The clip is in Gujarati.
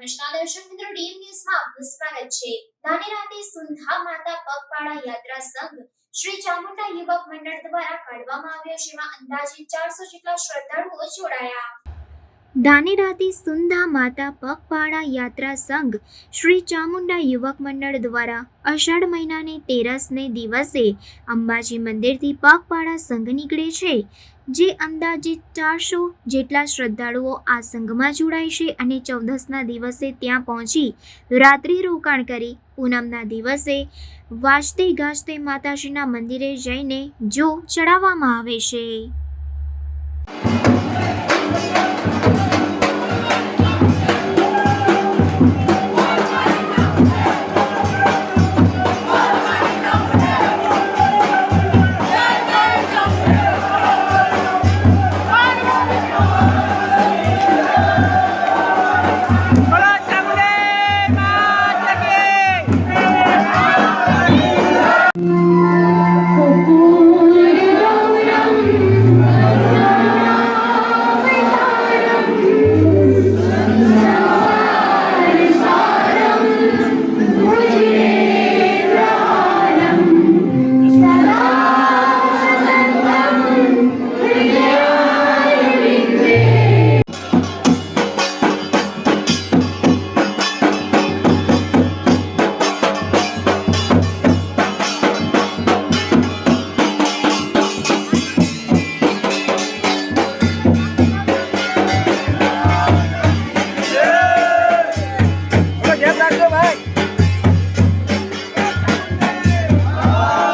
નમસ્કાર દર્શક મિત્રો ડીએમ ન્યૂઝમાં આપનું સ્વાગત છે. ધાનેરાથી સુંધા માતા પગપાળા યાત્રા સંઘ શ્રી ચામુંડા યુવક મંડળ દ્વારા કાઢવામાં આવ્યો જેમાં અંદાજે ચારસો જેટલા શ્રદ્ધાળુઓ જોડાયા. ધાનેરાથી સુંધા માતા પગપાળા યાત્રા સંઘ શ્રી ચામુંડા યુવક મંડળ દ્વારા અષાઢ મહિનાની તેરસને દિવસે અંબાજી મંદિરથી પગપાળા સંઘ નીકળે છે, જે અંદાજિત ચારસો જેટલા શ્રદ્ધાળુઓ આ સંઘમાં જોડાય છે અને ચૌદસના દિવસે ત્યાં પહોંચી રાત્રિ રોકાણ કરી પૂનમના દિવસે વાજતે ગાજતે માતાજીના મંદિરે જઈને જો ચડાવવામાં આવે છે.